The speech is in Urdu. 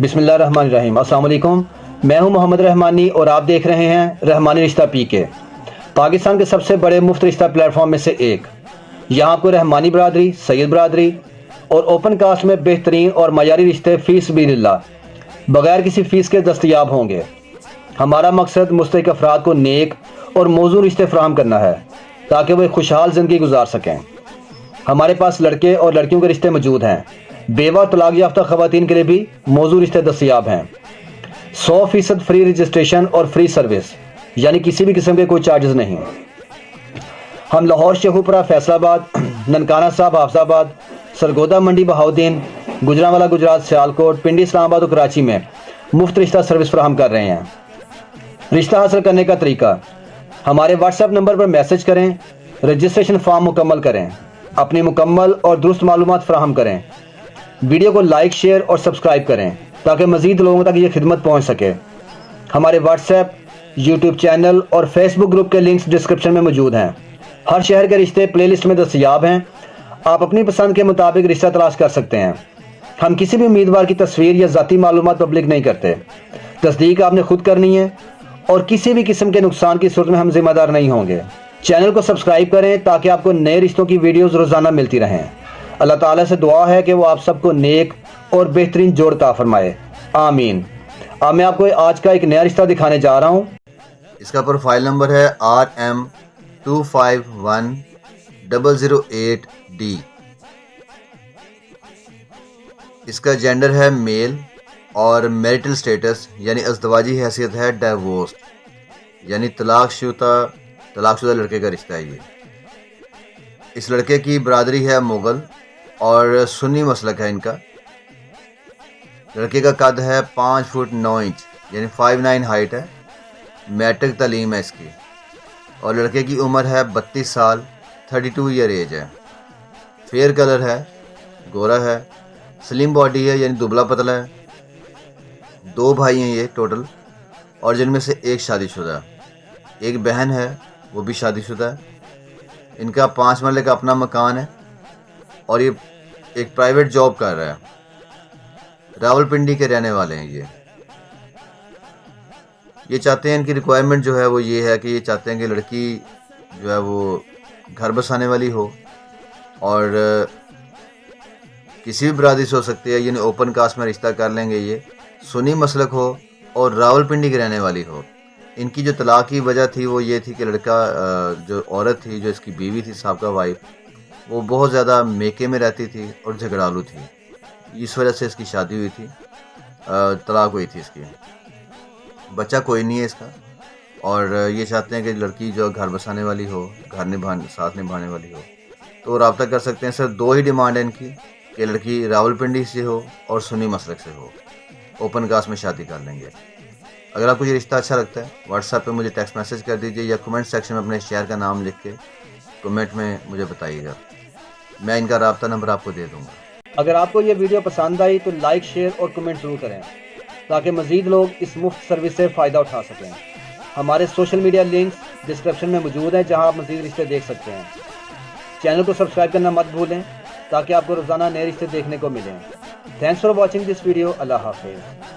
بسم اللہ الرحمن الرحیم۔ السلام علیکم۔ میں ہوں محمد رحمانی اور آپ دیکھ رہے ہیں رحمانی رشتہ پی کے۔ پاکستان کے سب سے بڑے مفت رشتہ پلیٹ فارم میں سے ایک۔ یہاں آپ کو رحمانی برادری، سید برادری اور اوپن کاسٹ میں بہترین اور معیاری رشتے فیس بھی اللہ۔ بغیر کسی فیس کے دستیاب ہوں گے۔ ہمارا مقصد مستحق افراد کو نیک اور موضوع رشتے فراہم کرنا ہے، تاکہ وہ خوشحال زندگی گزار سکیں۔ ہمارے پاس لڑکے اور لڑکیوں کے رشتے موجود ہیں۔ بیوہ طلاق یافتہ خواتین کے لیے بھی موضوع رشتے دستیاب ہیں۔ سو فیصد فری رجسٹریشن اور فری سروس یعنی کسی بھی قسم کے کوئی چارجز نہیں۔ ہم لاہور شیخوپورہ فیصل آباد، ننکانہ صاحب، حافظ آباد سرگودا منڈی بہاؤدین گجرانوالا گجرات، سیالکوٹ، پنڈی، اسلام آباد اور کراچی میں مفت رشتہ سروس فراہم کر رہے ہیں۔ رشتہ حاصل کرنے کا طریقہ ہمارے واٹس ایپ نمبر پر میسج کریں رجسٹریشن فارم مکمل کریں، اپنی مکمل اور درست معلومات فراہم کریں۔ ویڈیو کو لائک، شیئر اور سبسکرائب کریں تاکہ مزید لوگوں تک یہ خدمت پہنچ سکے۔ ہمارے واٹس ایپ یوٹیوب چینل اور فیس بک گروپ کے لنکس ڈسکرپشن میں موجود ہیں۔ ہر شہر کے رشتے پلے لسٹ میں دستیاب ہیں۔ آپ اپنی پسند کے مطابق رشتہ تلاش کر سکتے ہیں۔ ہم کسی بھی امیدوار کی تصویر یا ذاتی معلومات پبلک نہیں کرتے۔ تصدیق آپ نے خود کرنی ہے اور کسی بھی قسم کے نقصان کی صورت میں ہم ذمہ دار نہیں ہوں گے۔ چینل کو سبسکرائب کریں تاکہ آپ کو نئے رشتوں کی ویڈیوز روزانہ ملتی رہیں۔ اللہ تعالیٰ سے دعا ہے کہ وہ آپ سب کو نیک اور بہترین جوڑ کا فرمائے۔ آمین۔ اب میں آپ کو آج کا ایک نیا رشتہ دکھانے جا رہا ہوں۔ اس کا پروفائل نمبر ہے R M two five one double zero eight D. اس کا جینڈر ہے میل اور میریٹل سٹیٹس یعنی ازدواجی حیثیت ہے ڈیوورس یعنی طلاق شدہ طلاق شدہ لڑکے کا رشتہ ہے یہ۔ اس لڑکے کی برادری ہے مغل اور سنی مسلک ہے ان کا۔ لڑکے کا قد ہے پانچ فٹ نو انچ یعنی فائیو نائن ہائٹ ہے۔ میٹرک تعلیم ہے اس کی۔ اور لڑکے کی عمر ہے بتیس سال، تھرٹی ٹو ایئر ایج ہے۔ فیئر کلر ہے، گورا ہے۔ سلیم باڈی ہے یعنی دبلا پتلا ہے۔ دو بھائی ہیں یہ ٹوٹل، اور جن میں سے ایک شادی شدہ ایک بہن ہے، وہ بھی شادی شدہ ہے۔ ان کا پانچ مرلے کا اپنا مکان ہے۔ اور یہ ایک پرائیویٹ جاب کر رہا ہے۔ راول پنڈی کے رہنے والے ہیں یہ۔ یہ چاہتے ہیں ان کی ریکوائرمنٹ جو ہے وہ یہ ہے کہ یہ چاہتے ہیں کہ لڑکی جو ہے وہ گھر بسانے والی ہو اور کسی بھی برادری سے ہو سکتی ہے یعنی اوپن کاسٹ میں رشتہ کر لیں گے یہ، سنی مسلک ہو اور راول پنڈی کی رہنے والی ہو۔ ان کی جو طلاق کی وجہ تھی وہ یہ تھی کہ لڑکا جو عورت تھی، جو اس کی بیوی تھی سابقہ وائف وہ بہت زیادہ میکے میں رہتی تھی اور جھگڑالو تھی۔ اس وجہ سے اس کی شادی ہوئی تھی۔ طلاق ہوئی تھی اس کی۔ بچہ کوئی نہیں ہے اس کا۔ اور یہ چاہتے ہیں کہ لڑکی جو گھر بسانے والی ہو، گھر نبھانے ساتھ نبھانے والی ہو، تو رابطہ کر سکتے ہیں۔ صرف دو ہی ڈیمانڈ ہے ان کی، کہ لڑکی راول پنڈی سے ہو اور سنی مسلک سے ہو۔ اوپن کاسٹ میں شادی کر لیں گے۔ اگر آپ کو یہ رشتہ اچھا لگتا ہے، واٹس ایپ پہ مجھے ٹیکسٹ میسیج کر دیجیے یا کمنٹ سیکشن میں اپنے شہر کا نام لکھ کے کمنٹ میں مجھے بتائیے گا۔ میں ان کا رابطہ نمبر آپ کو دے دوں گا۔ اگر آپ کو یہ ویڈیو پسند آئی تو لائک، شیئر اور کمنٹ ضرور کریں، تاکہ مزید لوگ اس مفت سروس سے فائدہ اٹھا سکیں۔ ہمارے سوشل میڈیا لنکس ڈسکرپشن میں موجود ہیں، جہاں آپ مزید رشتے دیکھ سکتے ہیں۔ چینل کو سبسکرائب کرنا مت بھولیں، تاکہ آپ کو روزانہ نئے رشتے دیکھنے کو ملیں۔ Thanks for watching this video اللہ حافظ۔